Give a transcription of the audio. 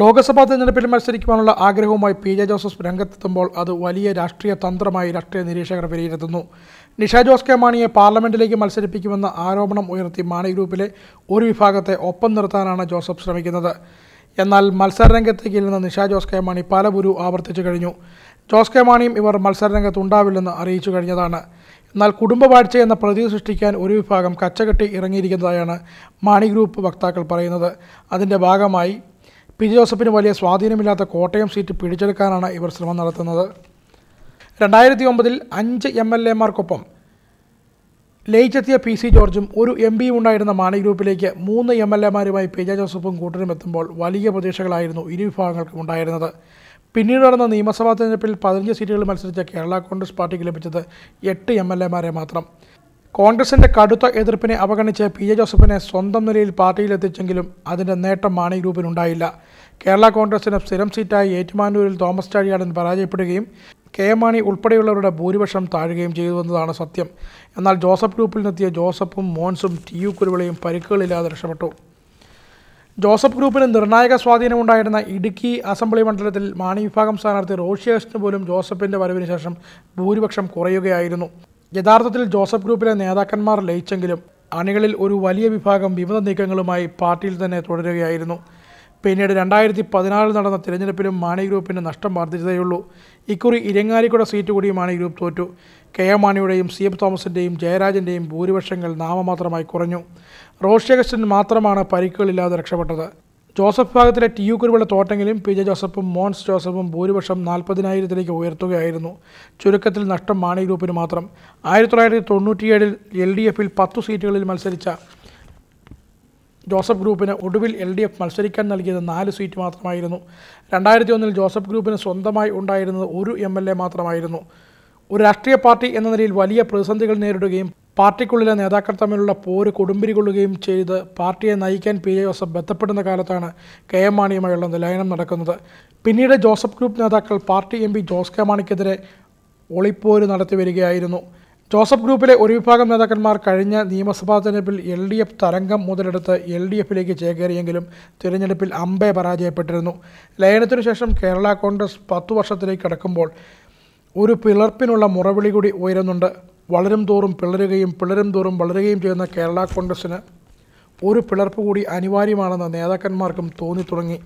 ലോക്സഭാ തെരഞ്ഞെടുപ്പിൽ മത്സരിക്കുവാനുള്ള ആഗ്രഹവുമായി പി ജെ ജോസഫ് രംഗത്തെത്തുമ്പോൾ അത് വലിയ രാഷ്ട്രീയ തന്ത്രമായി രാഷ്ട്രീയ നിരീക്ഷകർ വിലയിരുത്തുന്നു. നിഷ ജോസ് കെ മാണിയെ പാർലമെന്റിലേക്ക് മത്സരിപ്പിക്കുമെന്ന ആരോപണം ഉയർത്തി മാണി ഗ്രൂപ്പിലെ ഒരു വിഭാഗത്തെ ഒപ്പം നിർത്താനാണ് ജോസഫ് ശ്രമിക്കുന്നത്. എന്നാൽ മത്സരരംഗത്തേക്ക് ഇല്ലെന്ന് നിഷ ജോസ് കെ മാണി പലപുരു ആവർത്തിച്ചു കഴിഞ്ഞു. ജോസ് കെ മാണിയും ഇവർ മത്സരരംഗത്ത് ഉണ്ടാവില്ലെന്ന് അറിയിച്ചു കഴിഞ്ഞതാണ്. എന്നാൽ കുടുംബവാഴ്ച എന്ന പ്രതി സൃഷ്ടിക്കാൻ ഒരു വിഭാഗം കച്ചകെട്ടി ഇറങ്ങിയിരിക്കുന്നതായാണ് മാണി ഗ്രൂപ്പ് വക്താക്കൾ പറയുന്നത്. അതിന്റെ ഭാഗമായി പി ജോസഫിന് വലിയ സ്വാധീനമില്ലാത്ത കോട്ടയം സീറ്റ് പിടിച്ചെടുക്കാനാണ് ഇവർ ശ്രമം നടത്തുന്നത്. രണ്ടായിരത്തി ഒമ്പതിൽ അഞ്ച് എം എൽ എമാർക്കൊപ്പം ലയിച്ചെത്തിയ പി സി ജോർജും ഒരു എം പിയും ഉണ്ടായിരുന്ന മാണി ഗ്രൂപ്പിലേക്ക് മൂന്ന് എം എൽ എമാരുമായി പി ജെ ജോസഫും കൂട്ടരും എത്തുമ്പോൾ വലിയ പ്രതീക്ഷകളായിരുന്നു ഇരു വിഭാഗങ്ങൾക്കും ഉണ്ടായിരുന്നത്. പിന്നീട് നടന്ന നിയമസഭാ തെരഞ്ഞെടുപ്പിൽ പതിനഞ്ച് സീറ്റുകളിൽ മത്സരിച്ച കേരള കോൺഗ്രസ് പാർട്ടിക്ക് ലഭിച്ചത് എട്ട് എം എൽ എമാരെ മാത്രം. കോൺഗ്രസിന്റെ കടുത്ത എതിർപ്പിനെ അവഗണിച്ച് പി ജെ ജോസഫിനെ സ്വന്തം നിലയിൽ പാർട്ടിയിലെത്തിച്ചെങ്കിലും അതിന്റെ നേട്ടം മാണി ഗ്രൂപ്പിനുണ്ടായില്ല കേരള കോൺഗ്രസിന് സ്ഥിരം സീറ്റായി ഏറ്റുമാനൂരിൽ തോമസ് ചാഴിയാടൻ പരാജയപ്പെടുകയും കെ എം മാണി ഉൾപ്പെടെയുള്ളവരുടെ ഭൂരിപക്ഷം താഴുകയും ചെയ്തുവെന്നതാണ് സത്യം. എന്നാൽ ജോസഫ് ഗ്രൂപ്പിൽ നിന്നെത്തിയ ജോസഫും മോൻസും ടി യു കുരുവിളയും പരിക്കുകളില്ലാതെ രക്ഷപ്പെട്ടു. ജോസഫ് ഗ്രൂപ്പിന് നിർണായക സ്വാധീനമുണ്ടായിരുന്ന ഇടുക്കി അസംബ്ലി മണ്ഡലത്തിൽ മാണി വിഭാഗം സ്ഥാനാർത്ഥി റോഷി അഗസ്റ്റിന് പോലും ജോസഫിന്റെ വരവിന് ശേഷം ഭൂരിപക്ഷം കുറയുകയായിരുന്നു. യഥാർത്ഥത്തിൽ ജോസഫ് ഗ്രൂപ്പിലെ നേതാക്കന്മാർ ലയിച്ചെങ്കിലും അണികളിൽ ഒരു വലിയ വിഭാഗം വിമത നീക്കങ്ങളുമായി പാർട്ടിയിൽ തന്നെ തുടരുകയായിരുന്നു. പിന്നീട് രണ്ടായിരത്തി പതിനാറിൽ നടന്ന തിരഞ്ഞെടുപ്പിലും മാണി ഗ്രൂപ്പിന് നഷ്ടം വർദ്ധിച്ചതേയുള്ളൂ. ഇക്കുറി ഇരങ്ങാലിക്കുട സീറ്റ് കൂടി മാണി ഗ്രൂപ്പ് തോറ്റു. കെ എം മാണിയുടെയും സി എം തോമസിന്റെയും ജയരാജന്റെയും ഭൂരിപക്ഷങ്ങൾ നാമമാത്രമായി കുറഞ്ഞു. റോഷി അഗസ്റ്റിൻ മാത്രമാണ് പരിക്കുകളില്ലാതെ രക്ഷപ്പെട്ടത്. ജോസഫ് ഭാഗത്തിലെ ടി യു കുരുവിള തോട്ടെങ്കിലും പി ജെ ജോസഫും മോൻസ് ജോസഫും ഭൂരിപക്ഷം നാൽപ്പതിനായിരത്തിലേക്ക് ഉയർത്തുകയായിരുന്നു. ചുരുക്കത്തിൽ നഷ്ടം മാണി ഗ്രൂപ്പിന് മാത്രം. ആയിരത്തി തൊള്ളായിരത്തി തൊണ്ണൂറ്റിയേഴിൽ എൽ ഡി എഫിൽ പത്തു സീറ്റുകളിൽ മത്സരിച്ച ജോസഫ് ഗ്രൂപ്പിന് ഒടുവിൽ എൽ ഡി എഫ് മത്സരിക്കാൻ നൽകിയത് നാല് സീറ്റ് മാത്രമായിരുന്നു. രണ്ടായിരത്തി ഒന്നിൽ ജോസഫ് ഗ്രൂപ്പിന് സ്വന്തമായി ഉണ്ടായിരുന്നത് ഒരു എം എൽ എ മാത്രമായിരുന്നു. ഒരു രാഷ്ട്രീയ പാർട്ടി എന്ന നിലയിൽ വലിയ പ്രതിസന്ധികൾ നേരിടുകയും പാർട്ടിക്കുള്ളിലെ നേതാക്കൾ തമ്മിലുള്ള പോര് കൊടുമ്പിരി കൊള്ളുകയും ചെയ്ത് പാർട്ടിയെ നയിക്കാൻ പി ജെ ജോസഫ് ബന്ധപ്പെടുന്ന കാലത്താണ് കെ എം മാണിയുമായുള്ള നിലയനം നടക്കുന്നത്. പിന്നീട് ജോസഫ് ഗ്രൂപ്പ് നേതാക്കൾ party M P Jose K മാണിക്കെതിരെ ഒളിപ്പോര് നടത്തി വരികയായിരുന്നു. ജോസഫ് ഗ്രൂപ്പിലെ ഒരു വിഭാഗം നേതാക്കന്മാർ കഴിഞ്ഞ നിയമസഭാ തെരഞ്ഞെടുപ്പിൽ എൽ ഡി എഫ് തരംഗം മുതലെടുത്ത് എൽ ഡി എഫിലേക്ക് ചേക്കേറിയെങ്കിലും തിരഞ്ഞെടുപ്പിൽ അമ്പേ പരാജയപ്പെട്ടിരുന്നു. ലയനത്തിനു ശേഷം കേരള കോൺഗ്രസ് പത്തു വർഷത്തിലേക്ക് കടക്കുമ്പോൾ ഒരു പിളർപ്പിനുള്ള മുറവിളി കൂടി ഉയരുന്നുണ്ട്. വളരും തോറും പിളരുകയും പിളരും തോറും വളരുകയും ചെയ്യുന്ന കേരള കോൺഗ്രസ്സിന് ഒരു പിളർപ്പ് കൂടി അനിവാര്യമാണെന്ന് നേതാക്കന്മാർക്കും തോന്നി തുടങ്ങി